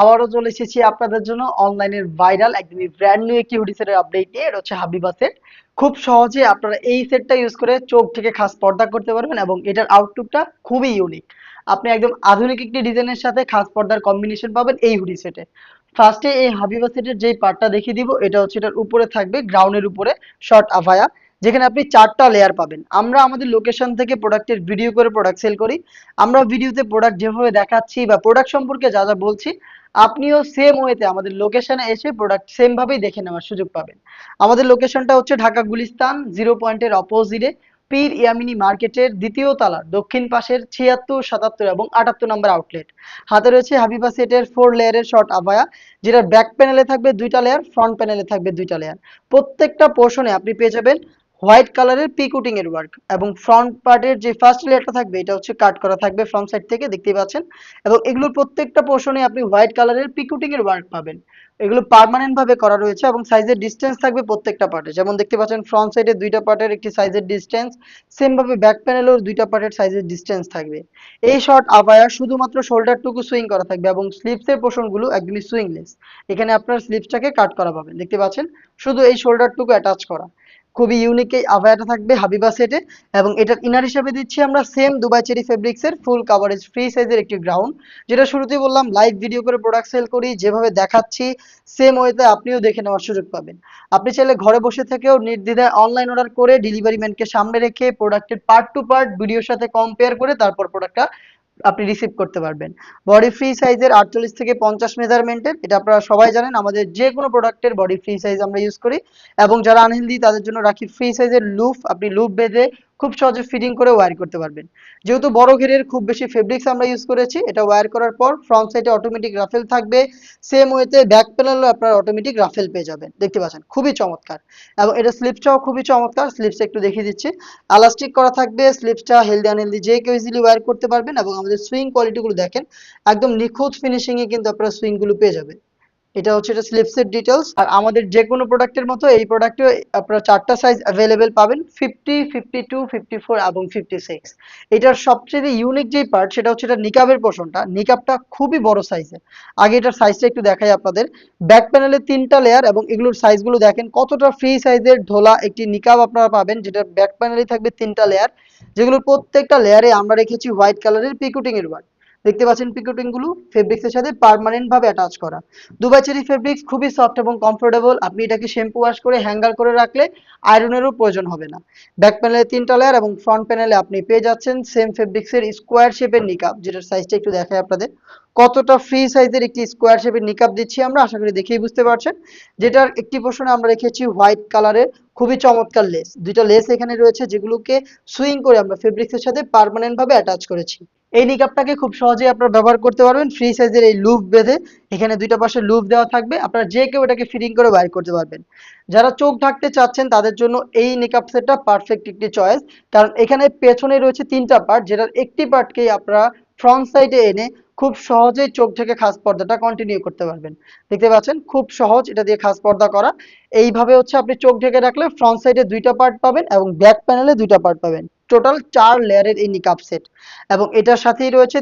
আবারও চলে এসেছি আপনাদের জন্য অনলাইনের ভাইরাল ব্র্যান্ড নিউ একটি হুডি সেটের আপডেট নিয়ে। এটা হচ্ছে হাবিবা সেট খুব সহজে আপনারা এই সেটটা ইউজ করে চোখ থেকে খাস পর্দা করতে পারবেন এবং এটার আউটলুকটা খুবই ইউনিক আপনি একদম আধুনিক একটি ডিজাইনের সাথে খাস পর্দার কম্বিনেশন পাবেন এই হুডি সেটে ফার্স্টে এই হাবিবা সেটের যেই পার্টটা দেখিয়ে দিব, এটা হচ্ছে এটার উপরে থাকবে গ্রাউন্ডের উপরে শর্ট আভায়া যেখানে আপনি চারটা লেয়ার পাবেন। আমরা আমাদের লোকেশন থেকে প্রোডাক্টের ভিডিও করে প্রোডাক্ট সেল করি। আমরা ভিডিওতে প্রোডাক্ট যেভাবে দেখাচ্ছি বা প্রোডাক্ট সম্পর্কে যা যা বলছি, আপনিও সেম ওয়েতে আমাদের লোকেশনে এসে প্রোডাক্ট সেম ভাবেই দেখে নেওয়ার সুযোগ পাবেন। আমাদের লোকেশনটা হচ্ছে ঢাকা গুলিস্তান জিরো পয়েন্টের অপোজিটে পীর ইয়ামিনী মার্কেটের দ্বিতীয় তালা, দক্ষিণ পাশের ছিয়াত্তর, সাতাত্তর এবং আটাত্তর নম্বর আউটলেট হাতে রয়েছে হাবিবা সেটের ফোর লেয়ারের শর্ট আবায়া যেটা ব্যাক প্যানেলে থাকবে দুইটা লেয়ার ফ্রন্ট প্যানেলে থাকবে দুইটা লেয়ার প্রত্যেকটা পোর্শনে আপনি পেয়ে যাবেন হোয়াইট কালারের পিকুটিং এর ওয়ার্ক এবং ফ্রন্ট পার্টের যে ফার্স্ট লেয়ারটা থাকবে, এটা হচ্ছে কাট করা থাকবে ফ্রন্ট সাইড থেকে দেখতে পাচ্ছেন? এবং এগুলোর প্রত্যেকটা পোর্শনে আপনি হোয়াইট কালারের পিকুটিং এর ওয়ার্ক পাবেন। এগুলো পার্মানেন্ট ভাবে করা রয়েছে এবং সাইজের ডিসটেন্স থাকবে প্রত্যেকটা পার্টে যেমন দেখতে পাচ্ছেন ফ্রন্ট সাইডে দুইটা পার্টের একটি সাইজের ডিসটেন্স সেম ভাবে ব্যাক প্যানেলেও দুইটা পার্টের সাইজের ডিসটেন্স থাকবে। এই শর্ট আবায়া শুধুমাত্র শোল্ডারটুকু সুইং করা থাকবে এবং স্লিপসের পোর্শনগুলো একদমই সুইংলেস এখানে আপনার স্লিপসটাকে কাট করা পাবেন, দেখতে পাচ্ছেন? শুধু এই শোল্ডারটুকু অ্যাটাচ করা। খুবই ইউনিক এই আভায়াটা থাকবে হাবিবা সেটে এবং এটার ইনার হিসাবে দিচ্ছি আমরা সেম দুবাই চেরি ফেব্রিক্সের ফুল কাভারেজ ফ্রি সাইজের একটি গ্রাউন্ড যেটা শুরুতেই বললাম লাইভ ভিডিও করে প্রোডাক্ট সেল করি, যেভাবে দেখাচ্ছি সেম ওয়েতে আপনিও দেখে নেওয়ার সুযোগ পাবেন। আপনি চাইলে ঘরে বসে থেকেও নির্দ্বিধায় অনলাইন অর্ডার করে ডেলিভারি ম্যানকে সামনে রেখে প্রোডাক্টের পার্ট টু পার্ট ভিডিওর সাথে কম্পেয়ার করে তারপর প্রোডাক্টটা আপনি রিসিভ করতে পারবেন। বডি ফ্রি সাইজের আটচল্লিশ থেকে পঞ্চাশ মেজারমেন্টের এটা আপনারা সবাই জানেন, আমাদের যে কোনো প্রোডাক্টের বডি ফ্রি সাইজ আমরা ইউজ করি। এবং যারা আনহেলদি তাদের জন্য রাখি ফ্রি সাইজের লুফ আপনি লুপ বেঁধে খুব সহজে ফিটিং করে ওয়্যার করতে পারবেন। যেহেতু বড় ঘেরের খুব বেশি ফেব্রিক্স আমরা ইউজ করেছি, এটা ওয়্যার করার পর ফ্রন্ট সাইডে অটোমেটিক রাফেল থাকবে। সেম ওয়েতে ব্যাক প্যানেলও আপনারা অটোমেটিক রাফেল পেয়ে যাবেন। দেখতে পাচ্ছেন, খুবই চমৎকার। এবং এটা স্লিপসটাও খুবই চমৎকার স্লিপস একটু দেখিয়ে দিচ্ছি। এলাস্টিক করা থাকবে স্লিপসটা হেলদি আনহেলদি যে কেউ ইজিলি ওয়্যার করতে পারবেন এবং আমাদের সুইং কোয়ালিটিগুলো দেখেন, একদম নিখুঁত ফিনিশিংয়ে কিন্তু আপনারা সুইংগুলো পেয়ে যাবেন। এটা হচ্ছে এটা স্লিপসের ডিটেলস আর আমাদের যে কোনো প্রোডাক্টের মতো এই প্রোডাক্টে আপনারা চারটা সাইজ অ্যাভেলেবেল পাবেন fifty fifty two fifty four এবং ফিফটি সিক্স এটার সবচেয়ে ইউনিক যেই পার্ট সেটা হচ্ছে এটা নিকাবের পোর্শনটা নিকাবটা খুবই বড় সাইজের আগে এটার সাইজটা একটু দেখাই আপনাদের। ব্যাক প্যানেলে তিনটা লেয়ার এবং এগুলোর সাইজগুলো দেখেন, কতটা ফ্রি সাইজের ঢোলা একটি নিকাব আপনারা পাবেন, যেটা ব্যাক প্যানেলে থাকবে তিনটা লেয়ার যেগুলোর প্রত্যেকটা লেয়ারে আমরা রেখেছি হোয়াইট কালারের পিকুটিং এর ওয়ার্ক দেখতে পাচ্ছেন পিকুটিংগুলো ফেব্রিক্স এর সাথে পার্মানেন্ট ভাবে অ্যাটাচ করা। দুবাই চেরি ফেব্রিক্স খুবই সফট এবং কমফোর্টেবল আপনি এটাকে শ্যাম্পু ওয়াশ করে হ্যাঙ্গার করে রাখলে আয়রনেরও প্রয়োজন হবে না। ব্যাক প্যানেলে তিনটা লেয়ার এবং ফ্রন্ট প্যানেলে আপনি পেয়ে যাচ্ছেন সেম ফেব্রিক্সের স্কোয়ার শেপের নিকাপ যেটার সাইজটা একটু দেখাই আপনাদের। কতটা ফ্রি সাইজের একটি স্কোয়ার শেপের নিকাপ দিচ্ছি আমরা, আশা করি দেখেই বুঝতে পারছেন। যেটার একটি পোর্শনে আমরা রেখেছি হোয়াইট কালারের খুবই চমৎকার লেস দুইটা লেস এখানে রয়েছে যেগুলোকে সুইং করে আমরা ফেব্রিক্সের সাথে পার্মানেন্ট ভাবে অ্যাটাচ করেছি। এই নিকাপটাকে খুব সহজেই আপনারা ব্যবহার করতে পারবেন। ফ্রি সাইজের এই লুপ বেঁধে এখানে দুইটা পাশে লুপ দেওয়া থাকবে। আপনারা যে কেউ এটাকে ফিটিং করে বাইর করতে পারবেন। যারা চোখ ঢাকতে চাচ্ছেন, তাদের জন্য এই নিকাপ সেটটা পারফেক্ট একটি চয়েস কারণ এখানে পেছনে রয়েছে তিনটা পার্ট যেটার একটি পার্টকেই আপনারা ফ্রন্ট সাইডে এনে খুব সহজেই চোখ থেকে খাস পর্দাটা কন্টিনিউ করতে পারবেন। দেখতে পাচ্ছেন? খুব সহজ এটা দিয়ে খাস পর্দা করা। এইভাবে হচ্ছে আপনি চোখ ঢেকে রাখলে ফ্রন্ট সাইডে দুইটা পার্ট পাবেন এবং ব্যাক প্যানেলে দুইটা পার্ট পাবেন। টোটাল চার লেয়ারের এই নিকাপ সেট এবং এটার সাথেই রয়েছে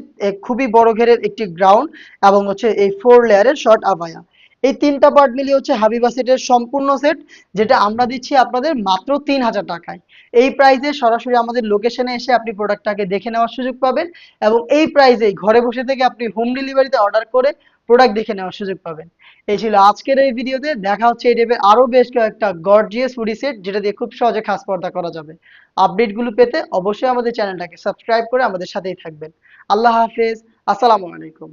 খুবই বড় ঘেরের একটি গ্রাউন্ড এবং হচ্ছে এই ফোর লেয়ারের শর্ট আবায়া এই তিনটা পার্ট মিলিয়ে হচ্ছে হাবিবা সেটের সম্পূর্ণ সেট যেটা আমরা দিচ্ছি আপনাদের মাত্র তিন হাজার টাকায়। এই প্রাইসে সরাসরি আমাদের লোকেশনে এসে আপনি প্রোডাক্টটাকে দেখে নেওয়ার সুযোগ পাবেন এবং এই প্রাইসেই ঘরে বসে থেকে আপনি হোম ডেলিভারিতে অর্ডার করে প্রোডাক্ট দেখে নেওয়ার সুযোগ পাবেন। এই ছিল আজকের এই ভিডিওতে, দেখা হচ্ছে এই টাইপের আরও বেশ কয়েকটা গর্জিয়াস ফুডি সেট যেটা দিয়ে খুব সহজে খাস পর্দা করা যাবে। আপডেটগুলো পেতে অবশ্যই আমাদের চ্যানেলটাকে সাবস্ক্রাইব করে আমাদের সাথেই থাকবেন। আল্লাহ হাফেজ, আসসালামু আলাইকুম।